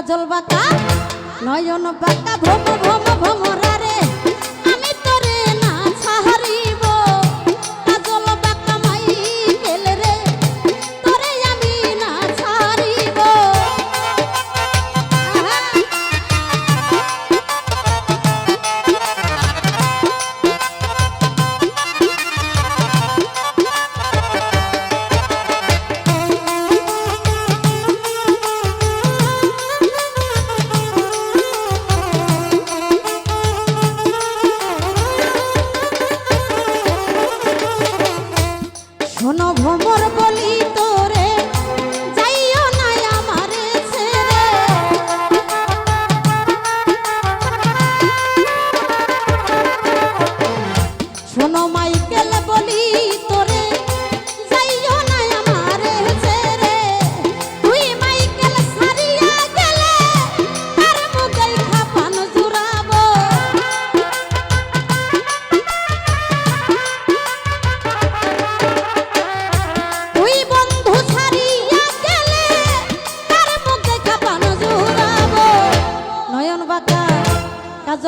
কাজল বাঁকা নয়ন বাঁকা vom vom ভোমরা অভমর বলি তো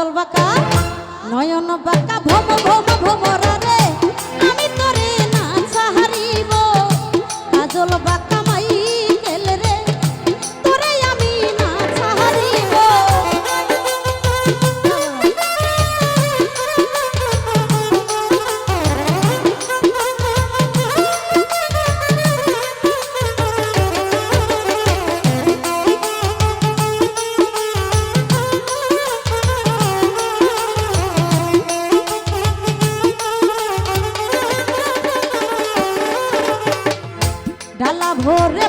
কাজল বাঁকা নয়ন বাঁকা ভোম ভোম ভমরা রে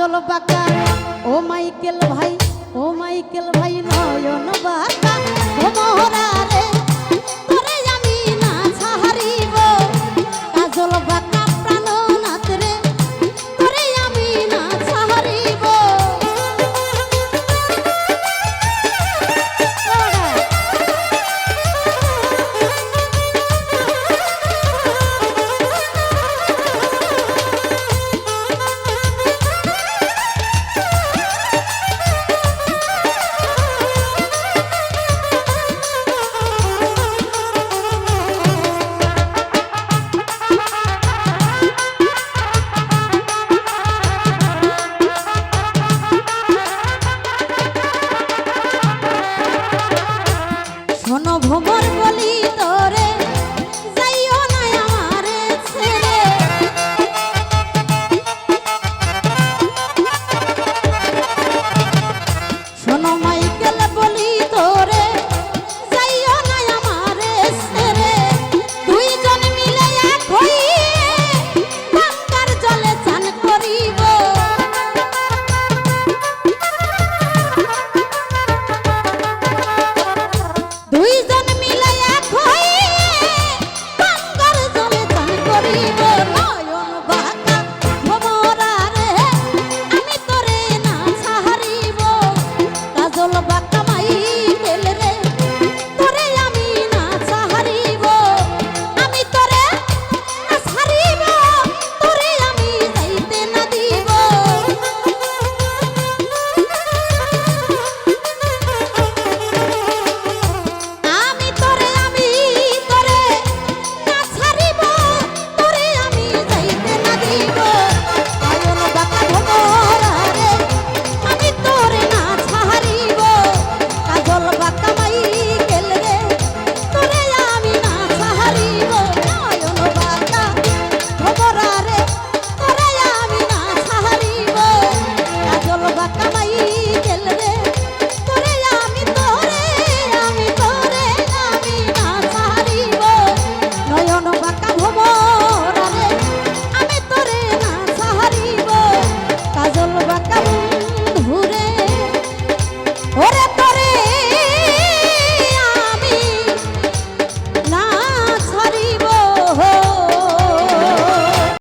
কাজল বাঁকা ও মাইকেল ভাই ও মাইকেল ভাই নয়ন বাঁকা ও মহারাজ। নভমর বলি তোরে